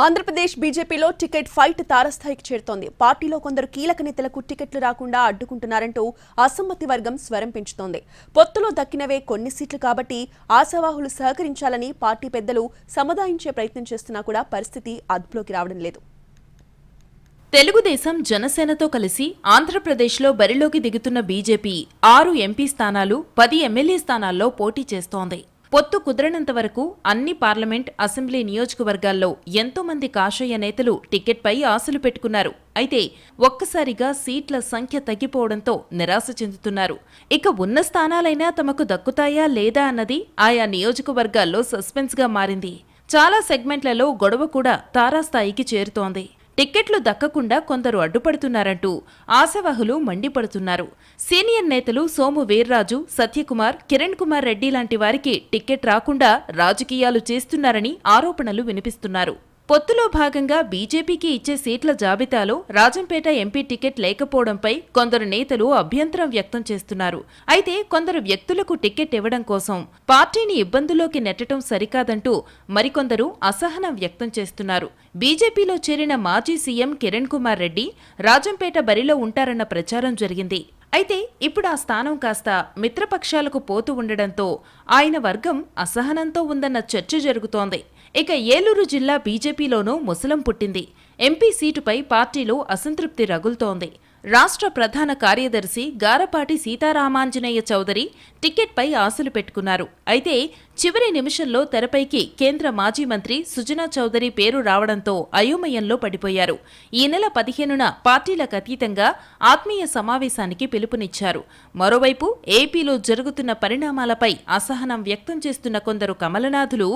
ఆంధ్రప్రదేశ్ బీజేపీలో ticket fight తారస్థాయికి చేరుతోంది. పార్టీలో కొందరు కీలక నేతలకు టికెట్లు రాకుండా అడ్డుకుంటున్నారంటూ అసమ్మతి వర్గం స్వరం పెంచుతోంది. పొత్తులో దక్కినవే కొన్ని సీట్లు కాబట్టి ఆశావాహులు సహకరించాలని పార్టీ పెద్దలు సముదాయించే ప్రయత్నం చేస్తున్నా కూడా పరిస్థితి అదుపులోకి రావడం లేదు. తెలుగుదేశం జనసేనతో కలిసి ఆంధ్రప్రదేశ్లో బరిలోకి దిగుతున్న బీజేపీ ఆరు ఎంపీ స్థానాలు పది ఎమ్మెల్యే స్థానాల్లో పోటీ చేస్తోంది. పొత్తు కుదరనంత వరకు అన్ని పార్లమెంట్ అసెంబ్లీ నియోజకవర్గాల్లో ఎంతో మంది కాషాయ నేతలు టికెట్పై ఆశలు పెట్టుకున్నారు. అయితే ఒక్కసారిగా సీట్ల సంఖ్య తగ్గిపోవడంతో నిరాశ చెందుతున్నారు. ఇక ఉన్న స్థానాలైనా తమకు దక్కుతాయా లేదా అన్నది ఆయా నియోజకవర్గాల్లో సస్పెన్స్గా మారింది. చాలా సెగ్మెంట్లలో గొడవ కూడా తారాస్థాయికి చేరుతోంది. టిక్కెట్లు దక్కకుండా కొందరు అడ్డుపడుతున్నారంటూ ఆశావహులు మండిపడుతున్నారు. సీనియర్ నేతలు సోము వీర్రాజు సత్యకుమార్ కిరణ్ కుమార్ రెడ్డి లాంటి వారికి టిక్కెట్ రాకుండా రాజకీయాలు చేస్తున్నారని ఆరోపణలు వినిపిస్తున్నారు. పొత్తులో భాగంగా బీజేపీకి ఇచ్చే సీట్ల జాబితాలో రాజంపేట ఎంపీ టికెట్ లేకపోవడంపై కొందరు నేతలు అభ్యంతరం వ్యక్తం చేస్తున్నారు. అయితే కొందరు వ్యక్తులకు టికెట్ ఇవ్వడం కోసం పార్టీని ఇబ్బందులోకి నెట్టడం సరికాదంటూ మరికొందరు అసహనం వ్యక్తం చేస్తున్నారు. బీజేపీలో చేరిన మాజీ సీఎం కిరణ్ కుమార్ రెడ్డి రాజంపేట బరిలో ఉంటారన్న ప్రచారం జరిగింది. అయితే ఇప్పుడు ఆ స్థానం కాస్త మిత్రపక్షాలకు పోతూ ఉండడంతో ఆయన వర్గం అసహనంతో ఉందన్న చర్చ జరుగుతోంది. ఇక ఏలూరు జిల్లా బీజేపీలోనూ ముసలం పుట్టింది. ఎంపీ సీటుపై పార్టీలో అసంతృప్తి రగులుతోంది. రాష్ట్ర ప్రధాన కార్యదర్శి గారపాటి సీతారామాంజనేయ చౌదరి టికెట్పై ఆశలు పెట్టుకున్నారు. అయితే చివరి నిమిషంలో తెరపైకి కేంద్ర మాజీ మంత్రి సుజనా చౌదరి పేరు రావడంతో అయోమయంలో పడిపోయారు. ఈ నెల పదిహేనున పార్టీలకు అతీతంగా ఆత్మీయ సమావేశానికి పిలుపునిచ్చారు. మరోవైపు ఏపీలో జరుగుతున్న పరిణామాలపై అసహనం వ్యక్తం చేస్తున్న కొందరు కమలనాథులు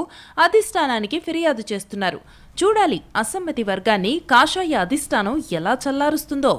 అధిష్టానానికి ఫిర్యాదు చేస్తున్నారు. చూడాలి అసమ్మతి వర్గాన్ని కాషాయ అధిష్టానం ఎలా చల్లారుస్తుందో.